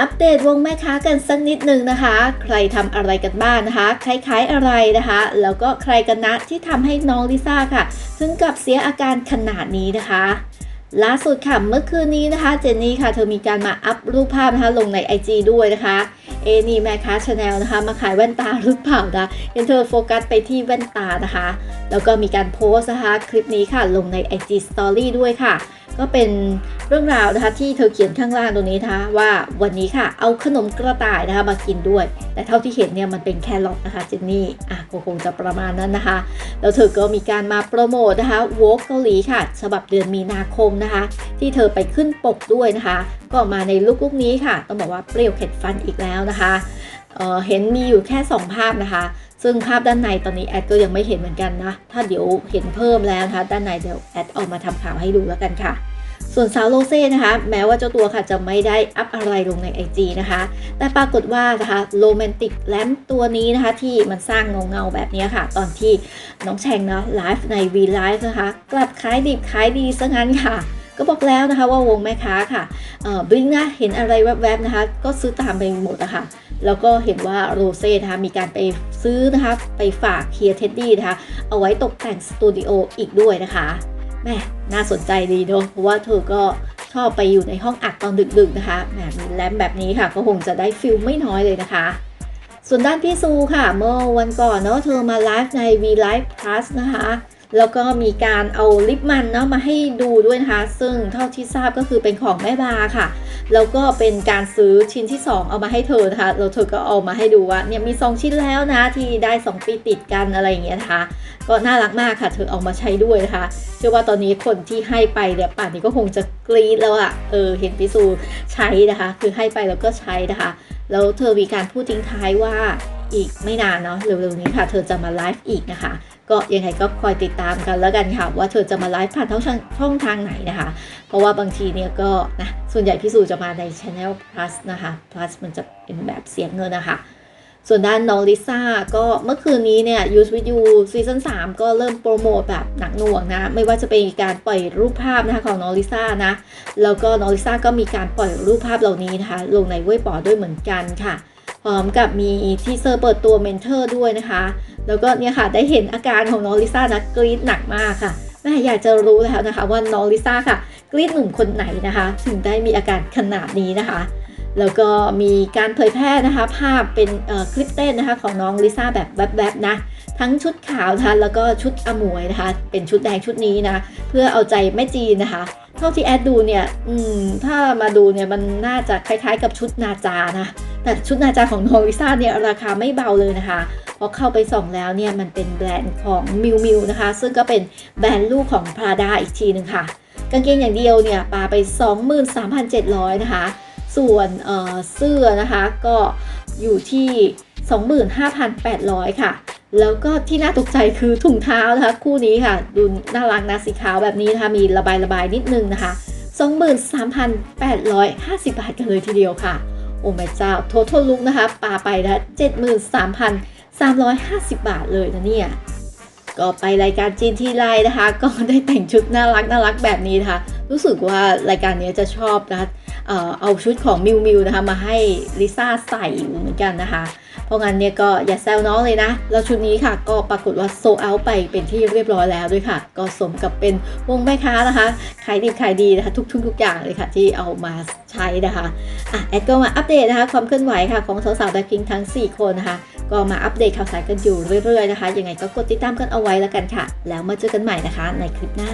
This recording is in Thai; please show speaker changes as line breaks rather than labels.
อัปเดตวงแม่ค้ากันสักนิดนึงนะคะ ใครทำอะไรกันบ้างนะคะครขายๆอะไรนะคะ แล้วก็ใครกันนะที่ทำให้น้องลิซ่าค่ะถึงกับเสียอาการขนาดนี้นะคะล่าสุดค่ะเมื่อคืนนี้นะคะ เจนนี่ค่ะ เธอมีการมาอัพรูปภาพนะคะลงใน IG ด้วยนะคะ เอนี่แม่ค้าชาแนลนะคะ มาขายแว่นตาหรือเปล่านะเห็นเธอโฟกัสไปที่แว่นตานะคะ แล้วก็มีการโพสต์นะคะ คลิปนี้ค่ะลงใน IG Story ด้วยค่ะ ก็เป็นเรื่องราวนะคะที่เธอเขียนข้างล่างตรงนี้นะคะว่าวันนี้ค่ะเอาขนมกระต่ายนะคะมากินด้วย แต่เท่าที่เห็นเนี่ยมันเป็นแครอทนะคะเจนนี่อะก็คงจะประมาณนั้นนะคะ แล้วเธอก็มีการมาโปรโมทนะคะวอล์กเกาหลีค่ะ ฉบับเดือนมีนาคมนะคะ ที่เธอไปขึ้นปกด้วยนะคะ ก็มาในลุคลุกนี้ค่ะ ต้องบอกว่าเปรี้ยวเข็ดฟันอีกแล้วนะคะ เเห็นมีอยู่แค่ 2 ภาพนะคะ ซึ่งภาพด้านในตอนนี้แอดก็ยังไม่เห็นเหมือนกันนะ ถ้าเดี๋ยวเห็นเพิ่มแล้วนะคะ ด้านในเดี๋ยวแอดเอามาทำข่าวให้ดูแล้วกันค่ะส่วนสาวโรเซ่นะคะ แม้ว่าเจ้าตัวค่ะจะไม่ได้อัพอะไรลงใน IG นะคะ แต่ปรากฏว่านะคะโรแมนติกแลมตัวนี้นะคะ ที่มันสร้างเงาเงาแบบนี้ค่ะ ตอนที่น้องแชงเนาะไลฟ์ใน V Live นะคะ กลับขายดิบขายดีซะงั้นค่ะ ก็บอกแล้วนะคะว่าวงแม่ค้าค่ะบลิงนะเห็นอะไรแวบๆนะคะ ก็ซื้อตามไปหมดอะค่ะ แล้วก็เห็นว่าโรเซ่นะคะมีการไปซื้อนะคะไปฝากเคียร์เท็ดดี้นะคะเอาไว้ตกแต่งสตูดิโออีกด้วยนะคะแม่น่าสนใจดีเนอะเพราะว่าเธอก็ชอบไปอยู่ในห้องอัดตอนดึกๆนะคะแหมมีแลมแบบนี้ค่ะ ก็คงจะได้ฟิลไม่น้อยเลยนะคะ ส่วนด้านพี่ซูค่ะ เมื่อวันก่อนเนาะเธอมาไลฟ์ใน V Live Plus นะคะ แล้วก็มีการเอาลิปมันเนาะมาให้ดูด้วยนะคะ ซึ่งเท่าที่ทราบก็คือเป็นของแม่บาค่ะ แล้วก็เป็นการซื้อชิ้นที่ 2 เอามาให้เธอนะคะแล้วเธอก็เอามาให้ดูว่าเนี่ยมี 2 ชิ้นแล้วนะที่ได้ 2 ปีติดกันอะไรอย่างเงี้ยนะคะ ก็น่ารักมากค่ะ เธอเอามาใช้ด้วยนะคะ เชื่อว่าตอนนี้คนที่ให้ไปเนี่ยป่านนี้ก็คงจะกรี๊ดแล้วอะ่ะเออเห็นพิสูใช้นะคะ คือให้ไปแล้วก็ใช้นะคะ แล้วเธอมีการพูดทิ้งท้ายว่าอีกไม่นานเนาะเร็วๆนี้ค่ะ เธอจะมาไลฟ์อีกนะคะ ก็ยังไงก็คอยติดตามกันแล้วกันค่ะ ว่าเธอจะมาไลฟ์ผ่านช่องช่องทางไหนนะคะ เพราะว่าบางทีเนี่ยก็นะส่วนใหญ่พี่สูจะมาใน Channel Plus นะคะ Plus มันจะเป็นแบบเสียงเงินนะคะส่วนด้านน้องลิซ่าก็เมื่อคืนนี้เนี่ย Use With You ซีซั่น3ก็เริ่มโปรโมทแบบหนักหน่วงนะ ไม่ว่าจะเป็นการปล่อยรูปภาพนะคะของน้องลิซ่านะ แล้วก็น้องลิซ่าก็มีการปล่อยรูปภาพเหล่านี้นะคะ ลงในเว็บปอด้วยเหมือนกันค่ะ พร้อมกับมีทีเซอร์เปิดตัวเมนเทอร์ด้วยนะคะ แล้วก็เนี่ยค่ะได้เห็นอาการของน้องลิซ่านะกรี๊ดหนักมากค่ะแม่อยากจะรู้แล้วนะคะว่าน้องลิซ่าค่ะกรี๊ดหนุ่มคนไหนนะคะ ถึงได้มีอาการขนาดนี้นะคะ แล้วก็มีการเผยแพร่นะคะ ภาพเป็นคลิปเต้นนะคะ ของน้องลิซ่าแบบแวบๆนะทั้งชุดขาวนะคะแล้วก็ชุดอมวยนะคะ เป็นชุดแดงชุดนี้นะเพื่อเอาใจแม่จีนนะคะเท่าที่แอดดูเนี่ย อืม ถ้ามาดูเนี่ยมันน่าจะคล้ายๆกับชุดนาจานะ แต่ชุดนาจาของโน้องลิซ่าเนี่ยราคาไม่เบาเลยนะคะพอเข้าไปส่องแล้วเนี่ยมันเป็นแบรนด์ของมิวมิวนะคะ ซึ่งก็เป็นแบรนด์ลูกของ Prada อีกทีหนึ่งค่ะ กางเกงอย่างเดียวเนี่ยปาไป 23,700 นะคะ ส่วนเเสื้อนะคะก็อยู่ที่ 25,800 ค่ะ แล้วก็ที่น่าตกใจคือถุงเท้านะคะ คู่นี้ค่ะ ดูน่ารักนะสีขาวแบบนี้นะคะมีระบายระบายนิดนึงนะคะ 23,850 บาทกันเลยทีเดียวค่ะ โอ้แม่เจ้า total look นะคะปาไปนะ73,350บาทเลยนะเนี่ยก็ไปรายการจีนทีไรนะคะ ก็ได้แต่งชุดน่ารักน่ารักแบบนี้นะคะ รู้สึกว่ารายการนี้จะชอบนะคะเอาชุดของมิวมิวนะคะมาให้ลิซ่าใส่อยู่เหมือนกันนะคะ ราะงั้นเนี่ยก็อย่าแซวน้องเลยนะ แล้วชุดนี้ค่ะก็ปรากฏว่าโซเอาไปเป็นที่เรียบร้อยแล้วด้วยค่ะ ก็สมกับเป็นวงแม่ค้านะคะ ขายดีขายดีนะคะทุกๆทุกอย่างเลยค่ะที่เอามาใช้นะคะอะแอดก็มาอัปเดตนะคะความเคลื่อนไหวค่ะของสาวๆแบล็คพิงทั้ง 4 คนนะคะ ก็มาอัปเดตข่าวสารกันอยู่เรื่อยๆนะคะยังไงก็กดติดตามกันเอาไว้แล้วกันค่ะ แล้วมาเจอกันใหม่นะคะในคลิปหน้า